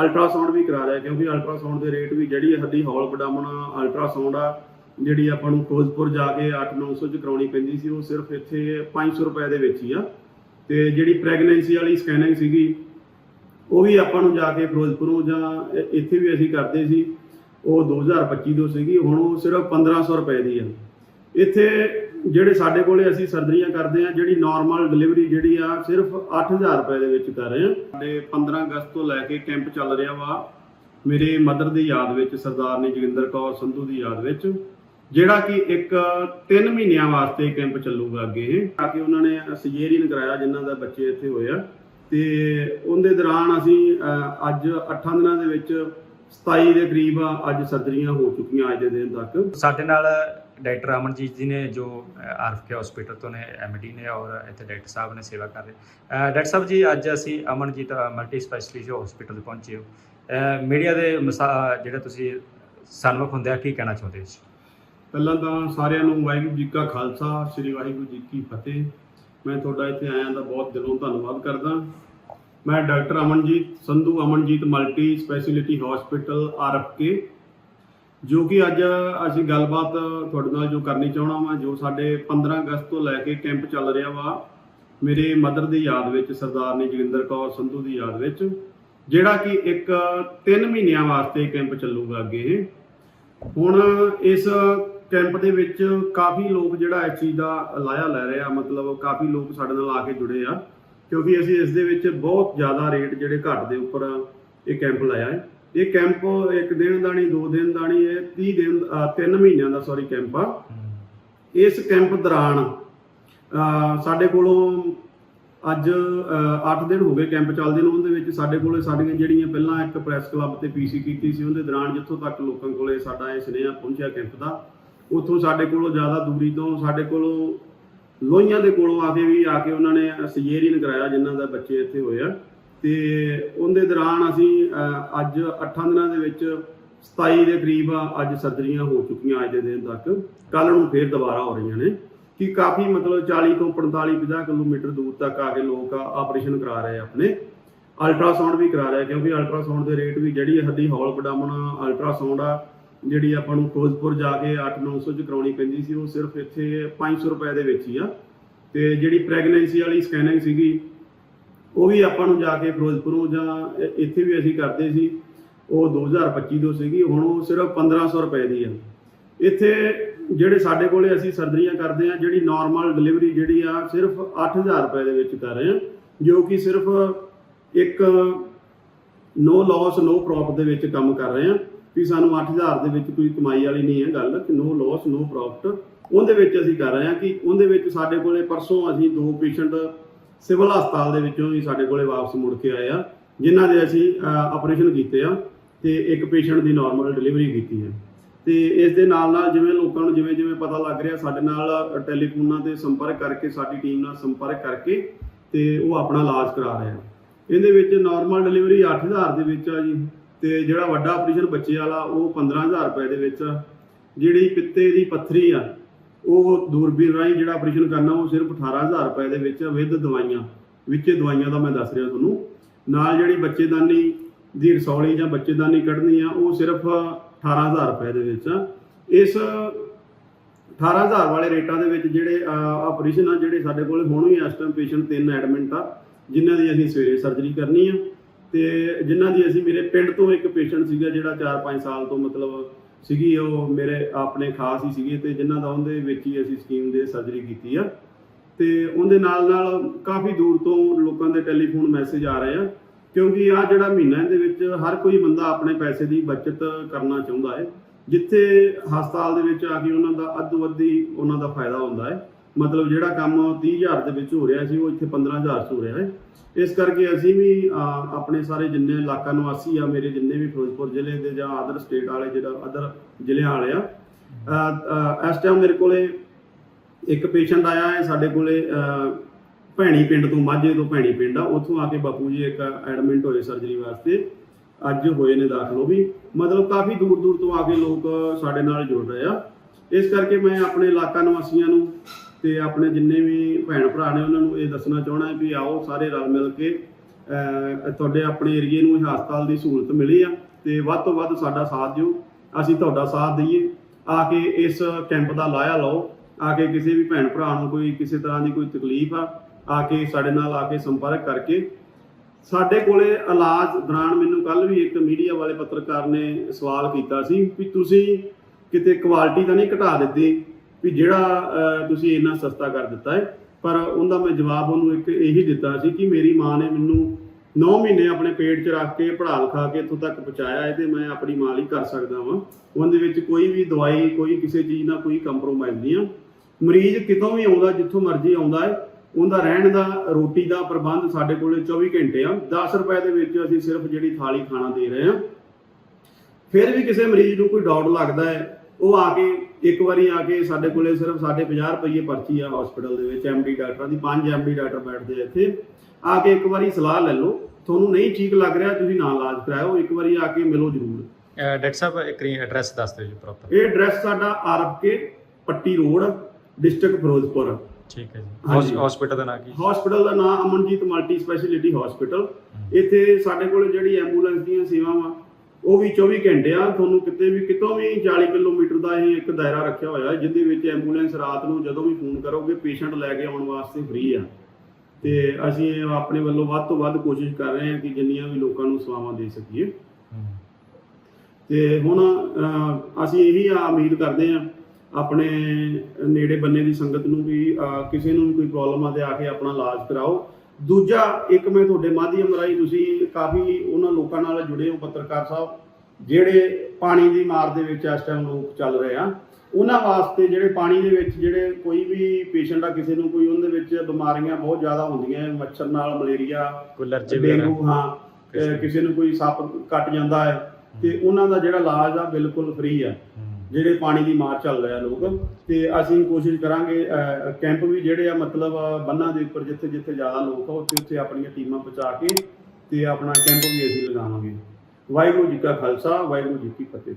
Ultrasound ਵੀ ਕਰਾ ਰਿਹਾ ਕਿਉਂਕਿ ਅਲਟਰਾਸਾਊਂਡ ਦੇ ਰੇਟ ਵੀ ਜਿਹੜੀ ਸਾਡੀ ਹੌਲ ਬਡਾਮਣ ਅਲਟਰਾਸਾਊਂਡ ਆ, ਜਿਹੜੀ ਆਪਾਂ ਨੂੰ ਫਿਰੋਜ਼ਪੁਰ ਜਾ ਕੇ 8-900 ਚ ਕਰਾਉਣੀ ਪੈਂਦੀ ਸੀ, ਉਹ ਸਿਰਫ ਇੱਥੇ 500 ਰੁਪਏ ਦੇ ਵਿੱਚ ਹੀ ਆ। ਤੇ ਜਿਹੜੀ ਪ੍ਰੈਗਨੈਂਸੀ ਵਾਲੀ ਸਕੈਨਿੰਗ ਸੀਗੀ, ਉਹ ਵੀ ਆਪਾਂ ਨੂੰ ਜਾ ਕੇ ਫਿਰੋਜ਼ਪੁਰੋਂ ਜਾਂ ਇੱਥੇ ਵੀ ਅਸੀਂ ਕਰਦੇ ਸੀ। ਉਹ 2025 ਤੋਂ ਸੀਗੀ, ਹੁਣ ਉਹ ਸਿਰਫ 1500 ਰੁਪਏ ਦੀ ਆ। ਇੱਥੇ ਜਿਹੜੇ ਸਾਡੇ ਕੋਲੇ ਅਸੀਂ ਸਰਜਰੀਆਂ ਕਰਦੇ ਆ ਜਿਹੜੀ ਨਾਰਮਲ ਡਿਲੀਵਰੀ ਜਿਹੜੀ ਆ, ਸਿਰਫ 8000 ਰੁਪਏ ਦੇ ਵਿੱਚ ਕਰ ਰਹੇ ਆ ਸਾਡੇ 15 ਅਗਸਤ ਤੋਂ ਲੈ ਕੇ ਕੈਂਪ ਚੱਲ ਰਿਹਾ ਵਾ, ਮੇਰੇ ਮਦਰ ਦੀ ਯਾਦ ਵਿੱਚ ਸਰਦਾਰਨੀ ਜੋਗਿੰਦਰ ਕੌਰ ਸੰਧੂ ਦੀ ਯਾਦ ਵਿੱਚ, ਜਿਹੜਾ ਕਿ ਇੱਕ 3 ਮਹੀਨਿਆਂ ਵਾਸਤੇ ਕੈਂਪ ਚੱਲੂਗਾ ਅੱਗੇ ਤਾਂ ਕਿ ਉਹਨਾਂ ਨੇ ਸਜੇਰੀਅਨ ਕਰਾਇਆ, ਜਿਨ੍ਹਾਂ ਦਾ ਬੱਚੇ ਇੱਥੇ ਹੋਏ ਆ। ਤੇ ਉਹਦੇ ਦੌਰਾਨ ਅਸੀਂ ਅੱਜ 8 ਦਿਨਾਂ ਦੇ ਵਿੱਚ 27 ਦੇ ਕਰੀਬ ਅੱਜ ਸਰਜਰੀਆਂ ਹੋ ਚੁੱਕੀਆਂ ਅੱਜ ਦੇ ਦਿਨ ਤੱਕ। ਸਾਡੇ ਨਾਲ ਡਾਕਟਰ ਅਮਨਜੀਤ ਜੀ ਨੇ ਜੋ ਆਰਫਕੇ ਹਸਪੀਟਲ ਤੋਂ ਨੇ ਐਮਡੀ ਨੇ ਔਰ ਇੱਥੇ ਡਾਕਟਰ ਸਾਹਿਬ ਨੇ ਸੇਵਾ ਕਰ ਰਹੇ। ਡਾਕਟਰ ਸਾਹਿਬ ਜੀ, ਅੱਜ ਅਸੀਂ ਅਮਨਜੀਤ ਮਲਟੀ ਸਪੈਸ਼ਲਿਟੀ ਹਸਪੀਟਲ ਪਹੁੰਚੇ ਹੋ। ਮੀਡੀਆ ਦੇ ਮਸਾ- ਜਿਹੜੇ ਤੁਸੀਂ ਸਨਮੁਖ ਹੁੰਦੇ ਆ, ਕੀ ਕਹਿਣਾ ਚਾਹੁੰਦੇ ਹੋ ਜੀ ਪਹਿਲਾਂ ਤਾਂ ਸਾਰਿਆਂ ਨੂੰ ਵਾਹਿਗੁਰੂ ਜੀ ਕਾ ਖਾਲਸਾ, ਸ੍ਰੀ ਵਾਹਿਗੁਰੂ ਜੀ ਕੀ ਫਤਿਹ। ਮੈਂ ਤੁਹਾਡਾ ਇੱਥੇ ਆਇਆਂ ਦਾ ਬਹੁਤ ਦਿਲੋਂ ਧੰਨਵਾਦ ਕਰਦਾ। ਮੈਂ doctor Amanjit, Sandhu Amanjit multi speciality hospital RFK ਜੋ ਕਿ ਅੱਜ ਅਸੀਂ ਗੱਲਬਾਤ ਤੁਹਾਡੇ ਨਾਲ ਜੋ ਕਰਨੀ ਚਾਹਣਾ ਵਾ, ਜੋ ਸਾਡੇ 15 ਅਗਸਤ ਤੋਂ ਲੈ ਕੇ ਕੈਂਪ ਚੱਲ ਰਿਹਾ ਵਾ, ਮੇਰੇ ਮਦਰ ਦੀ ਯਾਦ ਵਿੱਚ ਸਰਦਾਰਨੀ ਜੋਗਿੰਦਰ ਕੌਰ ਸੰਧੂ ਦੀ ਯਾਦ ਵਿੱਚ, ਜਿਹੜਾ ਕਿ ਇੱਕ 3 ਮਹੀਨਿਆਂ ਵਾਸਤੇ ਕੈਂਪ ਚੱਲੂਗਾ ਅੱਗੇ। ਹੁਣ ਇਸ ਕੈਂਪ ਦੇ ਵਿੱਚ ਕਾਫੀ ਲੋਕ ਜਿਹੜਾ ਇਸ ਚੀਜ਼ ਦਾ ਲਾਇਆ ਲੈ ਰਹੇ ਆ, ਮਤਲਬ ਕਾਫੀ ਲੋਕ ਸਾਡੇ ਨਾਲ ਆ ਕੇ ਜੁੜੇ ਆ, ਕਿਉਂਕਿ ਅਸੀਂ ਇਸ ਦੇ ਵਿੱਚ ਬਹੁਤ ਜ਼ਿਆਦਾ ਰੇਟ ਜਿਹੜੇ ਘੱਟ ਦੇ ਉੱਪਰ ਇਹ ਕੈਂਪ ਲਾਇਆ ਹੈ। ਇਹ ਕੈਂਪ ਇੱਕ ਦਿਨ ਦਾ ਨਹੀਂ, ਦੋ ਦਿਨ ਦਾ ਨਹੀਂ, ਇਹ 30 ਦਿਨ 3 ਮਹੀਨਿਆਂ ਦਾ ਸੌਰੀ ਕੈਂਪ ਆ। ਇਸ ਕੈਂਪ ਦੌਰਾਨ ਸਾਡੇ ਕੋਲੋਂ ਅੱਜ 8 ਦਿਨ ਹੋ ਗਏ ਕੈਂਪ ਚੱਲਦੇ ਨੂੰ, ਉਹਦੇ ਵਿੱਚ ਸਾਡੇ ਕੋਲੇ ਸਾਡੀਆਂ ਜਿਹੜੀਆਂ ਪਹਿਲਾਂ ਇੱਕ ਪ੍ਰੈਸ ਕਲੱਬ ਤੇ ਪੀਸੀ ਕੀਤੀ ਸੀ, ਉਹਦੇ ਦੌਰਾਨ ਜਿੱਥੋਂ ਤੱਕ ਲੋਕਾਂ ਕੋਲੇ ਸਾਡਾ ਇਹ ਸੁਨੇਹਾ ਪਹੁੰਚਿਆ ਕੈਂਪ ਦਾ, ਉੱਥੋਂ ਸਾਡੇ ਕੋਲੋਂ ਜ਼ਿਆਦਾ ਦੂਰੀ ਤੋਂ ਸਾਡੇ ਕੋਲੋਂ ਲੋਹੀਆਂ ਦੇ ਕੋਲੋਂ ਆ ਕੇ ਵੀ ਆ ਕੇ ਉਹਨਾਂ ਨੇ ਸਜੇਰੀਅਨ ਕਰਾਇਆ, ਜਿਨ੍ਹਾਂ ਦਾ ਬੱਚੇ ਇੱਥੇ ਹੋਏ ਆ। ਤੇ ਉਹਦੇ ਦੌਰਾਨ ਅਸੀਂ ਅੱਜ 8 ਦਿਨਾਂ ਦੇ ਵਿੱਚ 27 ਦੇ ਕਰੀਬ ਅੱਜ ਸਰਜਰੀਆਂ ਹੋ ਚੁੱਕੀਆਂ ਅੱਜ ਦੇ ਦਿਨ ਤੱਕ। ਕੱਲ ਨੂੰ ਫੇਰ ਦੁਬਾਰਾ ਹੋ ਰਹੀਆਂ ਨੇ, ਕਿ ਕਾਫੀ ਮਤਲਬ 40 ਤੋਂ 45 50 ਕਿਲੋਮੀਟਰ ਦੂਰ ਤੱਕ ਆ ਕੇ ਲੋਕ ਆਪਰੇਸ਼ਨ ਕਰਾ ਰਹੇ ਆਪਣੇ। ਅਲਟਰਾਸਾਊਂਡ ਵੀ ਕਰਾ ਰਹੇ ਕਿਉਂਕਿ ਅਲਟਰਾਸਾਊਂਡ ਦੇ ਰੇਟ ਵੀ ਜਿਹੜੀ ਸਾਡੀ ਹੌਲ ਬਡਾਮਣ ਅਲਟਰਾਸਾਊਂਡ ਆ, ਜਿਹੜੀ ਆਪਾਂ ਨੂੰ ਫਿਰੋਜ਼ਪੁਰ ਜਾ ਕੇ 8-900 ਚ ਕਰਾਉਣੀ ਪੈਂਦੀ ਸੀ, ਉਹ ਸਿਰਫ ਇੱਥੇ 500 ਰੁਪਏ ਦੇ ਵਿੱਚ ਹੀ ਆ। ਤੇ ਜਿਹੜੀ ਪ੍ਰੈਗਨੈਂਸੀ ਵਾਲੀ ਸਕੈਨਿੰਗ ਸੀਗੀ ਉਹ ਵੀ ਆਪਾਂ ਨੂੰ ਜਾ ਕੇ ਫਿਰੋਜ਼ਪੁਰੋਂ ਜਾਂ ਇੱਥੇ ਵੀ ਅਸੀਂ ਕਰਦੇ ਸੀ। ਉਹ 2025 ਤੋਂ ਸੀਗੀ, ਹੁਣ ਉਹ ਸਿਰਫ 1500 ਰੁਪਏ ਦੀ ਆ। ਇੱਥੇ ਜਿਹੜੇ ਸਾਡੇ ਕੋਲੇ ਅਸੀਂ ਸਰਜਰੀਆਂ ਕਰਦੇ ਆ ਜਿਹੜੀ ਨਾਰਮਲ ਡਿਲੀਵਰੀ ਜਿਹੜੀ ਆ, ਸਿਰਫ 8000 ਰੁਪਏ ਦੇ ਵਿੱਚ ਕਰ ਰਹੇ ਆ ਜੋ ਕਿ ਸਿਰਫ ਇੱਕ ਨੋ ਲਾਸ ਨੋ ਪ੍ਰੋਫਿਟ ਦੇ ਵਿੱਚ ਕੰਮ ਕਰ ਰਹੇ ਆ ਵੀ ਸਾਨੂੰ 8000 ਦੇ ਵਿੱਚ ਕੋਈ ਕਮਾਈ ਵਾਲੀ ਨਹੀਂ ਹੈ ਗੱਲ, ਕਿ ਨੋ ਲਾਸ ਨੋ ਪ੍ਰੋਫਿਟ ਉਹਦੇ ਵਿੱਚ ਅਸੀਂ ਕਰ ਰਹੇ ਆ ਕਿ ਉਹਦੇ ਵਿੱਚ ਸਾਡੇ ਕੋਲੇ ਪਰਸੋਂ ਅਸੀਂ ਦੋ ਪੇਸ਼ੈਂਟ ਸਿਵਲ ਹਸਪਤਾਲ ਦੇ ਵਿੱਚੋਂ ਵੀ ਸਾਡੇ ਕੋਲੇ ਵਾਪਸ ਮੁੜ ਕੇ ਆਏ ਆ, ਜਿਨ੍ਹਾਂ ਦੇ ਅਸੀਂ ਆਪਰੇਸ਼ਨ ਕੀਤੇ ਆ ਤੇ ਇੱਕ ਪੇਸ਼ੈਂਟ ਦੀ ਨਾਰਮਲ ਡਿਲੀਵਰੀ ਕੀਤੀ ਹੈ। ਤੇ ਇਸ ਦੇ ਨਾਲ ਨਾਲ ਜਿਵੇਂ ਲੋਕਾਂ ਨੂੰ ਜਿਵੇਂ ਜਿਵੇਂ ਪਤਾ ਲੱਗ ਰਿਹਾ, ਸਾਡੇ ਨਾਲ ਟੈਲੀਫੋਨਾਂ ਤੇ ਸੰਪਰਕ ਕਰਕੇ, ਸਾਡੀ ਟੀਮ ਨਾਲ ਸੰਪਰਕ ਕਰਕੇ ਤੇ ਉਹ ਆਪਣਾ ਇਲਾਜ ਕਰਾ ਰਹੇ ਆ। ਇਹਦੇ ਵਿੱਚ ਨਾਰਮਲ ਡਿਲੀਵਰੀ 8000 ਦੇ ਵਿੱਚ ਆ ਜੀ, ਤੇ ਜਿਹੜਾ ਵੱਡਾ ਆਪਰੇਸ਼ਨ ਬੱਚੇ ਵਾਲਾ ਉਹ 15000 ਰੁਪਏ ਦੇ ਵਿੱਚ ਆ। ਜਿਹੜੀ ਪਿੱਤੇ ਦੀ ਪੱਥਰੀ ਆ ਉਹ ਦੂਰਬੀਨ ਰਾਹੀਂ ਜਿਹੜਾ ਆਪਰੇਸ਼ਨ ਕਰਨਾ, ਉਹ ਸਿਰਫ 18000 ਰੁਪਏ ਦੇ ਵਿੱਚ ਵਿਦ ਦਵਾਈਆਂ, ਵਿੱਚੇ ਦਵਾਈਆਂ ਦਾ ਮੈਂ ਦੱਸ ਰਿਹਾ ਤੁਹਾਨੂੰ। ਨਾਲ ਜਿਹੜੀ ਬੱਚੇਦਾਨੀ ਦੀ ਰਸੌਲੀ ਜਾਂ ਬੱਚੇਦਾਨੀ ਕੱਢਣੀ ਆ, ਉਹ ਸਿਰਫ 18000 ਰੁਪਏ ਦੇ ਵਿੱਚ ਆ। ਇਸ 18000 ਵਾਲੇ ਰੇਟਾਂ ਦੇ ਵਿੱਚ ਜਿਹੜੇ ਆਪਰੇਸ਼ਨ ਆ, ਜਿਹੜੇ ਸਾਡੇ ਕੋਲ ਹੁਣ ਵੀ ਇਸ ਟਾਈਮ ਪੇਸ਼ੈਂਟ ਤਿੰਨ ਐਡਮਿਟ ਆ, ਜਿਨ੍ਹਾਂ ਦੀ ਅਸੀਂ ਸਵੇਰੇ ਸਰਜਰੀ ਕਰਨੀ ਆ। ਤੇ ਜਿਨ੍ਹਾਂ ਦੀ ਅਸੀਂ ਮੇਰੇ ਪਿੰਡ ਤੋਂ ਇੱਕ ਪੇਸ਼ੈਂਟ ਸੀਗਾ, ਜਿਹੜਾ 4-5 ਸਾਲ ਤੋਂ ਮਤਲਬ ਸੀਗੀ, ਉਹ ਮੇਰੇ ਆਪਣੇ ਖਾਸ ਹੀ ਸੀਗੇ ਤੇ ਜਿਨ੍ਹਾਂ ਦਾ ਉਹਦੇ ਵਿੱਚ ਹੀ ਅਸੀਂ ਸਕੀਮ ਦੇ ਸਰਜਰੀ ਕੀਤੀ ਆ। ਤੇ ਉਹਦੇ ਨਾਲ ਨਾਲ ਕਾਫੀ ਦੂਰ ਤੋਂ ਲੋਕਾਂ ਦੇ ਟੈਲੀਫੋਨ ਮੈਸੇਜ ਆ ਰਹੇ ਆ, ਕਿਉਂਕਿ ਆ ਜਿਹੜਾ ਮਹੀਨਾ ਇਹਦੇ ਵਿੱਚ ਹਰ ਕੋਈ ਬੰਦਾ ਆਪਣੇ ਪੈਸੇ ਦੀ ਬਚਤ ਕਰਨਾ ਚਾਹੁੰਦਾ ਹੈ, ਜਿੱਥੇ ਹਸਪਤਾਲ ਦੇ ਵਿੱਚ ਆ ਕੇ ਉਹਨਾਂ ਦਾ ਅੱਧੋ ਅੱਧੀ ਉਹਨਾਂ ਦਾ ਫਾਇਦਾ ਹੁੰਦਾ ਹੈ। ਮਤਲਬ ਜਿਹੜਾ ਕੰਮ 30000 ਦੇ ਵਿੱਚ ਹੋ ਰਿਹਾ ਸੀ, ਉਹ ਇੱਥੇ 15000 ਚ ਹੋ ਰਿਹਾ ਹੈ। ਇਸ ਕਰਕੇ ਅਸੀਂ ਵੀ ਆਪਣੇ ਸਾਰੇ ਜਿੰਨੇ ਇਲਾਕਾ ਨਿਵਾਸੀ ਆ, ਮੇਰੇ ਜਿੰਨੇ ਵੀ ਫਿਰੋਜ਼ਪੁਰ ਜ਼ਿਲ੍ਹੇ ਦੇ ਜਾਂ ਅਦਰ ਸਟੇਟ ਵਾਲੇ ਜਿਹੜਾ ਅਦਰ ਜ਼ਿਲ੍ਹਿਆਂ ਵਾਲੇ ਆ ਇਸ ਟਾਈਮ ਮੇਰੇ ਕੋਲੇ ਇੱਕ ਪੇਸ਼ੈਂਟ ਆਇਆ ਹੈ, ਸਾਡੇ ਕੋਲੇ ਭੈਣੀ ਪਿੰਡ ਤੋਂ, ਮਾਝੇ ਤੋਂ ਭੈਣੀ ਪਿੰਡ ਆ, ਉੱਥੋਂ ਆ ਕੇ ਬਾਪੂ ਜੀ ਇੱਕ ਐਡਮਿਟ ਹੋਏ ਸਰਜਰੀ ਵਾਸਤੇ, ਅੱਜ ਹੋਏ ਨੇ ਦਾਖਲ ਉਹ ਵੀ। ਮਤਲਬ ਕਾਫੀ ਦੂਰ ਦੂਰ ਤੋਂ ਆ ਕੇ ਲੋਕ ਸਾਡੇ ਨਾਲ ਜੁੜ ਰਹੇ ਆ। ਇਸ ਕਰਕੇ ਮੈਂ ਆਪਣੇ ਇਲਾਕਾ ਨਿਵਾਸੀਆਂ ਨੂੰ ਤੇ ਆਪਣੇ ਜਿੰਨੇ ਵੀ ਭੈਣ ਭਰਾ ਨੇ ਉਹਨਾਂ ਨੂੰ ਇਹ ਦੱਸਣਾ ਚਾਹਣਾ ਹੈ ਵੀ ਆਓ ਸਾਰੇ ਰਲ ਮਿਲ ਕੇ ਤੁਹਾਡੇ ਆਪਣੇ ਏਰੀਏ ਨੂੰ ਹਸਪਤਾਲ ਦੀ ਸਹੂਲਤ ਮਿਲੀ ਆ ਤੇ ਵੱਧ ਤੋਂ ਵੱਧ ਸਾਡਾ ਸਾਥ ਦਿਓ, ਅਸੀਂ ਤੁਹਾਡਾ ਸਾਥ ਦਈਏ, ਆ ਕੇ ਇਸ ਕੈਂਪ ਦਾ ਲਾਇਆ ਲਓ, ਆ ਕੇ ਕਿਸੇ ਵੀ ਭੈਣ ਭਰਾ ਨੂੰ ਕੋਈ ਕਿਸੇ ਤਰ੍ਹਾਂ ਦੀ ਕੋਈ ਤਕਲੀਫ ਆ ਆ ਕੇ ਸਾਡੇ ਨਾਲ ਆ ਕੇ ਸੰਪਰਕ ਕਰਕੇ। ਸਾਡੇ ਕੋਲੇ ਇਲਾਜ ਦੌਰਾਨ ਮੈਨੂੰ ਕੱਲ ਵੀ ਇੱਕ ਮੀਡੀਆ ਵਾਲੇ ਪੱਤਰਕਾਰ ਨੇ ਸਵਾਲ ਕੀਤਾ ਸੀ ਵੀ ਤੁਸੀਂ ਕਿਤੇ ਕੁਆਲਿਟੀ ਤਾਂ ਨਹੀਂ ਘਟਾ ਦਿੱਤੀ? ਵੀ ਜਿਹੜਾ ਤੁਸੀਂ ਇੰਨਾ ਸਸਤਾ ਕਰ ਦਿੱਤਾ ਹੈ, ਪਰ ਉਹਦਾ ਮੈਂ ਜਵਾਬ ਉਹਨੂੰ ਇੱਕ ਇਹੀ ਦਿੱਤਾ ਸੀ ਕਿ ਮੇਰੀ ਮਾਂ ਨੇ ਮੈਨੂੰ 9 ਮਹੀਨੇ ਆਪਣੇ ਪੇਟ 'ਚ ਰੱਖ ਕੇ ਪੜ੍ਹਾ ਲਿਖਾ ਕੇ ਇੱਥੋਂ ਤੱਕ ਪਹੁੰਚਾਇਆ ਹੈ ਤੇ ਮੈਂ ਆਪਣੀ ਮਾਂ ਲਈ ਕਰ ਸਕਦਾ ਵਾਂ। ਉਹਦੇ ਵਿੱਚ ਕੋਈ ਵੀ ਦਵਾਈ, ਕੋਈ ਕਿਸੇ ਚੀਜ਼ ਨਾਲ ਕੋਈ ਕੰਪਰੋਮਾਈਜ਼ ਨਹੀਂ ਆ। ਮਰੀਜ਼ ਕਿਤੋਂ ਵੀ ਆਉਂਦਾ, ਜਿੱਥੋਂ ਮਰਜ਼ੀ ਆਉਂਦਾ ਹੈ, ਉਹਦਾ ਰਹਿਣ ਦਾ, ਰੋਟੀ ਦਾ ਪ੍ਰਬੰਧ ਸਾਡੇ ਕੋਲੇ 24 ਘੰਟੇ ਆ। 10 ਰੁਪਏ ਦੇ ਵਿੱਚ ਅਸੀਂ ਸਿਰਫ ਜਿਹੜੀ ਥਾਲੀ ਖਾਣਾ ਦੇ ਰਹੇ ਹਾਂ ਫਿਰ ਵੀ ਕਿਸੇ ਮਰੀਜ਼ ਨੂੰ ਕੋਈ ਡਾਊਟ ਲੱਗਦਾ ਹੈ ਉਹ ਆ ਕੇ ਇੱਕ ਵਾਰੀ ਆ ਕੇ ਸਾਡੇ ਕੋਲੇ ਸਿਰਫ ਸਾਡੇ 50 ਰੁਪਏ ਪਰਚੀ ਆ ਹਸਪੀਟਲ ਦੇ ਵਿੱਚ ਐਮਡੀ ਡਾਕਟਰਾਂ ਦੀ 5 ਐਮਡੀ ਡਾਕਟਰ ਬੈਠਦੇ ਆ ਇੱਥੇ। ਆ ਕੇ ਇੱਕ ਵਾਰੀ ਸਲਾਹ ਲੈ ਲਓ ਤੁਹਾਨੂੰ ਨਹੀਂ ਠੀਕ ਲੱਗ ਰਿਹਾ ਤੁਸੀਂ ਨਾ ਇਲਾਜ ਕਰਾਓ ਇੱਕ ਵਾਰੀ ਆ ਕੇ ਮਿਲੋ ਜ਼ਰੂਰ। ਡਾਕਟਰ ਸਾਹਿਬ ਇੱਕ ਐਡਰੈਸ ਦੱਸ ਦਿਓ ਜੀ ਪ੍ਰੋਪਰ ਇਹ ਐਡਰੈਸ ਸਾਡਾ RK Patti road district Ferozepur. ਠੀਕ ਹੈ। ਜੀ। ਹਸਪੀਟਲ ਦਾ ਨਾਂ ਕੀ? ਹਸਪੀਟਲ ਦਾ ਨਾਮ ਅਮਨਜੀਤ ਮਲਟੀ ਸਪੈਸ਼ਲਿਟੀ ਹਸਪੀਟਲ ਇੱਥੇ ਸਾਡੇ ਕੋਲ ਜਿਹੜੀ ਐਂਬੂਲੈਂਸ ਦੀਆਂ ਸੇਵਾਵਾਂ ਉਹ ਵੀ 24 ਘੰਟੇ ਆ, ਤੁਹਾਨੂੰ ਕਿਤੇ ਵੀ ਕਿਤੋਂ ਵੀ 40 ਕਿਲੋਮੀਟਰ ਦਾ ਇਹ ਇੱਕ ਦਾਇਰਾ ਰੱਖਿਆ ਹੋਇਆ ਹੈ ਜਿਹਦੇ ਵਿੱਚ ਐਂਬੂਲੈਂਸ ਰਾਤ ਨੂੰ ਜਦੋਂ ਵੀ ਫੋਨ ਕਰੋਗੇ, ਪੇਸ਼ੈਂਟ ਲੈ ਕੇ ਆਉਣ ਵਾਸਤੇ ਫ੍ਰੀ ਆ ਤੇ ਅਸੀਂ ਆਪਣੇ ਵੱਲੋਂ ਵੱਧ ਤੋਂ ਵੱਧ ਕੋਸ਼ਿਸ਼ ਕਰ ਰਹੇ ਹਾਂ ਕਿ ਜਿੰਨੀਆਂ ਵੀ ਲੋਕਾਂ ਨੂੰ ਸੇਵਾਵਾਂ ਦੇ ਸਕੀਏ ਹਮ। ਤੇ ਹੁਣ ਅਸੀਂ ਇਹੀ ਉਮੀਦ ਕਰਦੇ ਹਾਂ, ਆਪਣੇ ਨੇੜੇ ਬੰਨੇ ਦੀ ਸੰਗਤ ਨੂੰ ਵੀ ਕਿਸੇ ਨੂੰ ਵੀ ਕੋਈ ਪ੍ਰੋਬਲਮ ਆ ਤੇ ਆ ਕੇ ਆਪਣਾ ਇਲਾਜ ਕਰਾਓ ਦੂਜਾ ਇੱਕ ਮੈਂ ਤੁਹਾਡੇ ਮਾਧਿਅਮ ਰਾਹੀਂ ਤੁਸੀਂ ਕਾਫੀ ਉਹਨਾਂ ਲੋਕਾਂ ਨਾਲ ਜੁੜੇ ਹੋ ਪੱਤਰਕਾਰ ਸਾਹਿਬ ਜਿਹੜੇ ਪਾਣੀ ਦੀ ਮਾਰ ਦੇ ਵਿੱਚ ਇਸ ਟਾਈਮ ਲੋਕ ਚੱਲ ਰਹੇ ਆ। ਉਹਨਾਂ ਵਾਸਤੇ ਜਿਹੜੇ ਪਾਣੀ ਦੇ ਵਿੱਚ ਜਿਹੜੇ ਕੋਈ ਵੀ ਪੇਸ਼ੈਂਟ ਆ ਕਿਸੇ ਨੂੰ ਕੋਈ ਉਹਦੇ ਵਿੱਚ ਬਿਮਾਰੀਆਂ ਬਹੁਤ ਜ਼ਿਆਦਾ ਹੁੰਦੀਆਂ ਮੱਛਰ ਨਾਲ ਮਲੇਰੀਆ ਵਗੈਰਾ ਡੇਂਗੂ ਹਾਂ ਕਿਸੇ ਨੂੰ ਕੋਈ ਸੱਪ ਕੱਟ ਜਾਂਦਾ ਹੈ ਤੇ ਉਹਨਾਂ ਦਾ ਜਿਹੜਾ ਇਲਾਜ ਆ ਬਿਲਕੁਲ ਫ੍ਰੀ ਆ। ਜਿਹੜੇ ਪਾਣੀ ਦੀ ਮਾਰ ਚੱਲ ਰਿਹਾ ਲੋਕ ਤੇ ਅਸੀਂ ਕੋਸ਼ਿਸ਼ ਕਰਾਂਗੇ ਅਹ, ਕੈਂਪ ਵੀ ਜਿਹੜੇ ਆ ਮਤਲਬ ਬੰਨਾਂ ਦੇ ਉੱਪਰ ਜਿੱਥੇ ਜਿੱਥੇ ਜ਼ਿਆਦਾ ਲੋਕ ਆ ਉੱਥੇ ਉੱਥੇ ਆਪਣੀਆਂ ਟੀਮਾਂ ਪਹੁੰਚਾ ਕੇ ਤੇ ਆਪਣਾ ਕੈਂਪ ਵੀ ਅਸੀਂ ਲਗਾਵਾਂਗੇ। ਵਾਹਿਗੁਰੂ ਜੀ ਕਾ ਖਾਲਸਾ ਵਾਹਿਗੁਰੂ ਜੀ ਕੀ ਫਤਿਹ।